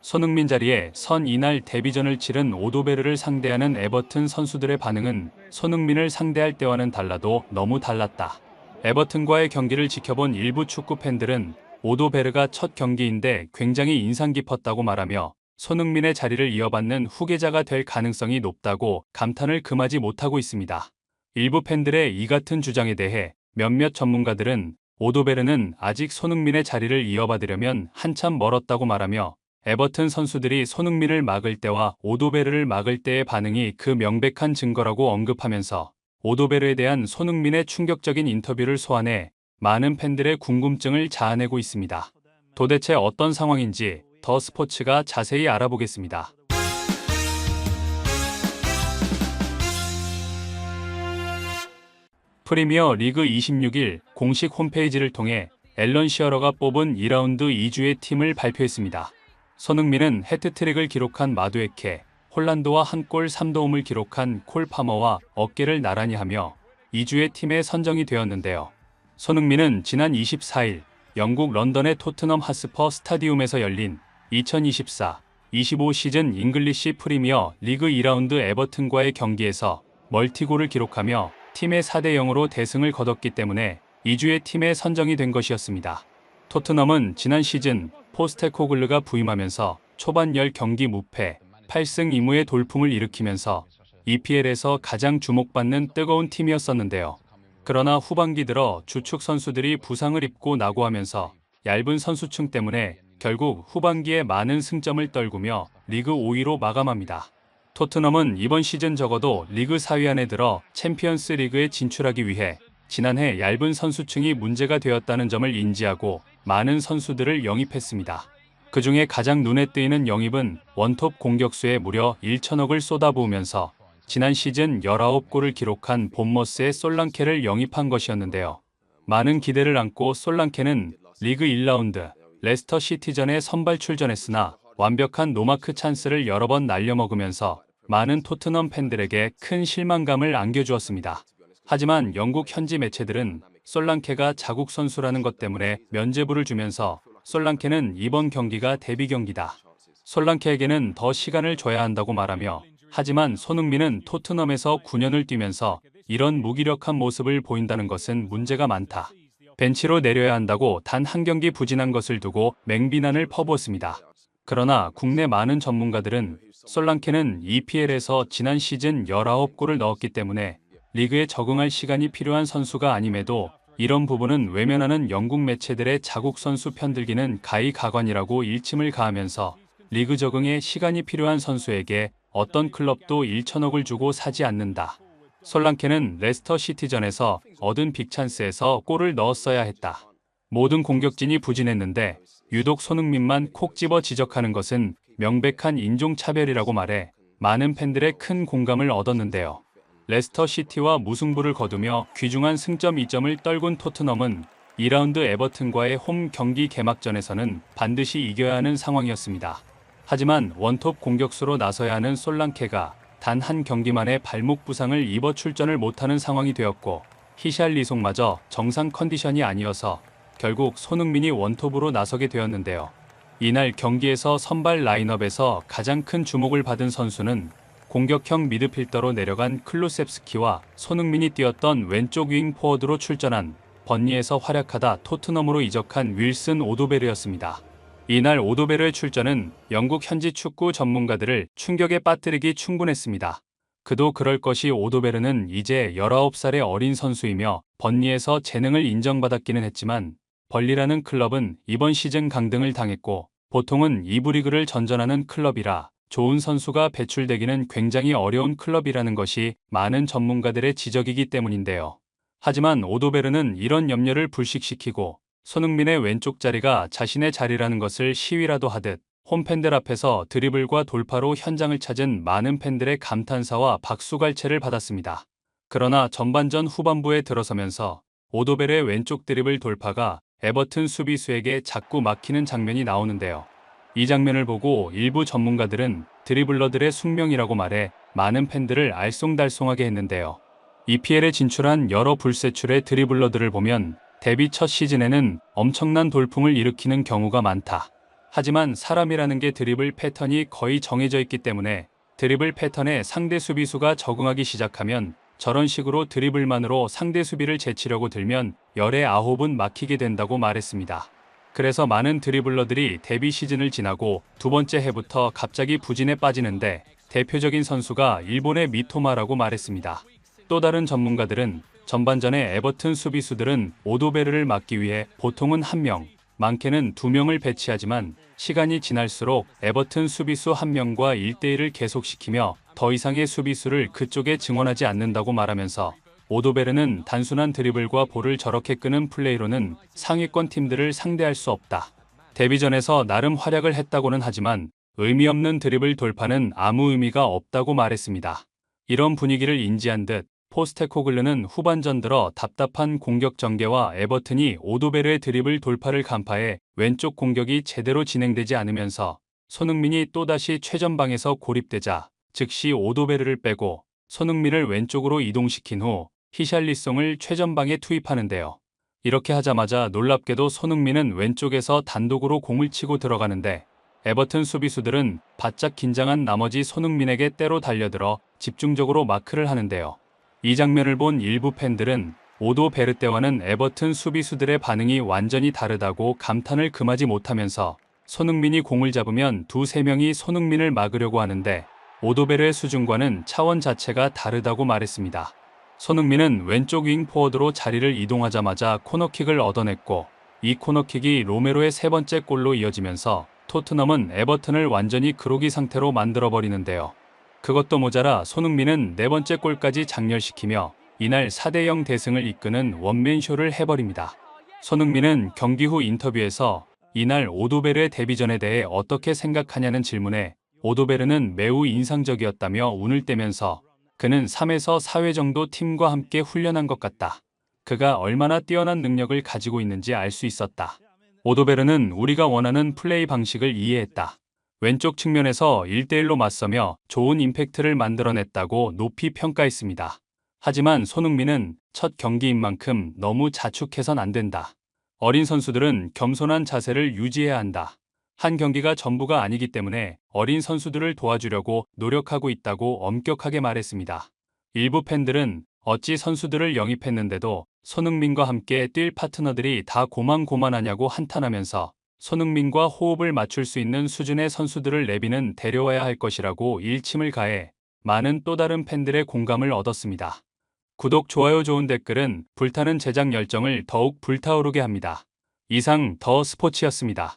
손흥민 자리에 선 이날 데뷔전을 치른 오도베르를 상대하는 에버튼 선수들의 반응은 손흥민을 상대할 때와는 달라도 너무 달랐다. 에버튼과의 경기를 지켜본 일부 축구 팬들은 오도베르가 첫 경기인데 굉장히 인상 깊었다고 말하며 손흥민의 자리를 이어받는 후계자가 될 가능성이 높다고 감탄을 금하지 못하고 있습니다. 일부 팬들의 이 같은 주장에 대해 몇몇 전문가들은 오도베르는 아직 손흥민의 자리를 이어받으려면 한참 멀었다고 말하며 에버튼 선수들이 손흥민을 막을 때와 오도베르를 막을 때의 반응이 그 명백한 증거라고 언급하면서 오도베르에 대한 손흥민의 충격적인 인터뷰를 소환해 많은 팬들의 궁금증을 자아내고 있습니다. 도대체 어떤 상황인지 더 스포츠가 자세히 알아보겠습니다. 프리미어 리그 26일 공식 홈페이지를 통해 앨런 시어러가 뽑은 2라운드 2주의 팀을 발표했습니다. 손흥민은 해트트릭을 기록한 마두에케, 홀란드와 한 골 3도움을 기록한 콜 파머와 어깨를 나란히 하며 2주의 팀에 선정이 되었는데요. 손흥민은 지난 24일 영국 런던의 토트넘 하스퍼 스타디움에서 열린 2024-25 시즌 잉글리시 프리미어 리그 2라운드 에버튼과의 경기에서 멀티골을 기록하며 팀의 4대 0으로 대승을 거뒀기 때문에 2주의 팀에 선정이 된 것이었습니다. 토트넘은 지난 시즌 포스테코글르가 부임하면서 초반 10경기 무패, 8승 2무의 돌풍을 일으키면서 EPL에서 가장 주목받는 뜨거운 팀이었었는데요. 그러나 후반기 들어 주축 선수들이 부상을 입고 나고하면서 얇은 선수층 때문에 결국 후반기에 많은 승점을 떨구며 리그 5위로 마감합니다. 토트넘은 이번 시즌 적어도 리그 4위 안에 들어 챔피언스 리그에 진출하기 위해 지난해 얇은 선수층이 문제가 되었다는 점을 인지하고 많은 선수들을 영입했습니다. 그 중에 가장 눈에 띄는 영입은 원톱 공격수에 무려 1천억을 쏟아부으면서 지난 시즌 19골을 기록한 본머스의 솔랑케를 영입한 것이었는데요. 많은 기대를 안고 솔랑케는 리그 1라운드 레스터 시티전에 선발 출전했으나 완벽한 노마크 찬스를 여러 번 날려먹으면서 많은 토트넘 팬들에게 큰 실망감을 안겨주었습니다. 하지만 영국 현지 매체들은 솔랑케가 자국 선수라는 것 때문에 면죄부를 주면서 솔랑케는 이번 경기가 데뷔 경기다. 솔랑케에게는 더 시간을 줘야 한다고 말하며 하지만 손흥민은 토트넘에서 9년을 뛰면서 이런 무기력한 모습을 보인다는 것은 문제가 많다. 벤치로 내려야 한다고 단 한 경기 부진한 것을 두고 맹비난을 퍼부었습니다. 그러나 국내 많은 전문가들은 솔랑케는 EPL에서 지난 시즌 19골을 넣었기 때문에 리그에 적응할 시간이 필요한 선수가 아님에도 이런 부분은 외면하는 영국 매체들의 자국 선수 편들기는 가이가관이라고 일침을 가하면서 리그 적응에 시간이 필요한 선수에게 어떤 클럽도 1천억을 주고 사지 않는다. 솔랑케는 레스터 시티전에서 얻은 빅찬스에서 골을 넣었어야 했다. 모든 공격진이 부진했는데 유독 손흥민만 콕 집어 지적하는 것은 명백한 인종차별이라고 말해 많은 팬들의 큰 공감을 얻었는데요. 레스터 시티와 무승부를 거두며 귀중한 승점 2점을 떨군 토트넘은 2라운드 에버튼과의 홈 경기 개막전에서는 반드시 이겨야 하는 상황이었습니다. 하지만 원톱 공격수로 나서야 하는 솔랑케가 단 한 경기만에 발목 부상을 입어 출전을 못하는 상황이 되었고 히샬리송마저 정상 컨디션이 아니어서 결국 손흥민이 원톱으로 나서게 되었는데요. 이날 경기에서 선발 라인업에서 가장 큰 주목을 받은 선수는 공격형 미드필더로 내려간 클루셉스키와 손흥민이 뛰었던 왼쪽 윙 포워드로 출전한 번니에서 활약하다 토트넘으로 이적한 윌슨 오도베르였습니다. 이날 오도베르의 출전은 영국 현지 축구 전문가들을 충격에 빠뜨리기 충분했습니다. 그도 그럴 것이 오도베르는 이제 19살의 어린 선수이며 번니에서 재능을 인정받았기는 했지만 벌리라는 클럽은 이번 시즌 강등을 당했고 보통은 2부 리그를 전전하는 클럽이라 좋은 선수가 배출되기는 굉장히 어려운 클럽이라는 것이 많은 전문가들의 지적이기 때문인데요. 하지만 오도베르는 이런 염려를 불식시키고 손흥민의 왼쪽 자리가 자신의 자리라는 것을 시위라도 하듯 홈팬들 앞에서 드리블과 돌파로 현장을 찾은 많은 팬들의 감탄사와 박수갈채를 받았습니다. 그러나 전반전 후반부에 들어서면서 오도벨의 왼쪽 드리블 돌파가 에버튼 수비수에게 자꾸 막히는 장면이 나오는데요. 이 장면을 보고 일부 전문가들은 드리블러들의 숙명이라고 말해 많은 팬들을 알쏭달쏭하게 했는데요. EPL에 진출한 여러 불세출의 드리블러들을 보면 데뷔 첫 시즌에는 엄청난 돌풍을 일으키는 경우가 많다. 하지만 사람이라는 게 드리블 패턴이 거의 정해져 있기 때문에 드리블 패턴에 상대 수비수가 적응하기 시작하면 저런 식으로 드리블만으로 상대 수비를 제치려고 들면 열의 아홉은 막히게 된다고 말했습니다. 그래서 많은 드리블러들이 데뷔 시즌을 지나고 두 번째 해부터 갑자기 부진에 빠지는데 대표적인 선수가 일본의 미토마라고 말했습니다. 또 다른 전문가들은 전반전에 에버튼 수비수들은 오도베르를 막기 위해 보통은 한 명, 많게는 두 명을 배치하지만 시간이 지날수록 에버튼 수비수 한 명과 1대1을 계속시키며 더 이상의 수비수를 그쪽에 증원하지 않는다고 말하면서 오도베르는 단순한 드리블과 볼을 저렇게 끄는 플레이로는 상위권 팀들을 상대할 수 없다. 데뷔전에서 나름 활약을 했다고는 하지만 의미 없는 드리블 돌파는 아무 의미가 없다고 말했습니다. 이런 분위기를 인지한 듯 포스테코글르는 후반전 들어 답답한 공격 전개와 에버튼이 오도베르의 드리블 돌파를 간파해 왼쪽 공격이 제대로 진행되지 않으면서 손흥민이 또다시 최전방에서 고립되자 즉시 오도베르를 빼고 손흥민을 왼쪽으로 이동시킨 후 히샬리송을 최전방에 투입하는데요. 이렇게 하자마자 놀랍게도 손흥민은 왼쪽에서 단독으로 공을 치고 들어가는데 에버튼 수비수들은 바짝 긴장한 나머지 손흥민에게 때로 달려들어 집중적으로 마크를 하는데요. 이 장면을 본 일부 팬들은 오도 베르테와는 에버튼 수비수들의 반응이 완전히 다르다고 감탄을 금하지 못하면서 손흥민이 공을 잡으면 두세 명이 손흥민을 막으려고 하는데 오도베르의 수준과는 차원 자체가 다르다고 말했습니다. 손흥민은 왼쪽 윙 포워드로 자리를 이동하자마자 코너킥을 얻어냈고 이 코너킥이 로메로의 세 번째 골로 이어지면서 토트넘은 에버튼을 완전히 그로기 상태로 만들어버리는데요. 그것도 모자라 손흥민은 네 번째 골까지 장렬시키며 이날 4대0 대승을 이끄는 원맨쇼를 해버립니다. 손흥민은 경기 후 인터뷰에서 이날 오도베르의 데뷔전에 대해 어떻게 생각하냐는 질문에 오도베르는 매우 인상적이었다며 운을 떼면서 그는 3에서 4회 정도 팀과 함께 훈련한 것 같다. 그가 얼마나 뛰어난 능력을 가지고 있는지 알 수 있었다. 오도베르는 우리가 원하는 플레이 방식을 이해했다. 왼쪽 측면에서 1대1로 맞서며 좋은 임팩트를 만들어냈다고 높이 평가했습니다. 하지만 손흥민은 첫 경기인 만큼 너무 자축해선 안 된다. 어린 선수들은 겸손한 자세를 유지해야 한다. 한 경기가 전부가 아니기 때문에 어린 선수들을 도와주려고 노력하고 있다고 엄격하게 말했습니다. 일부 팬들은 어찌 선수들을 영입했는데도 손흥민과 함께 뛸 파트너들이 다 고만고만하냐고 한탄하면서 손흥민과 호흡을 맞출 수 있는 수준의 선수들을 내비는 데려와야 할 것이라고 일침을 가해 많은 또 다른 팬들의 공감을 얻었습니다. 구독, 좋아요, 좋은 댓글은 불타는 제작 열정을 더욱 불타오르게 합니다. 이상 더 스포츠였습니다.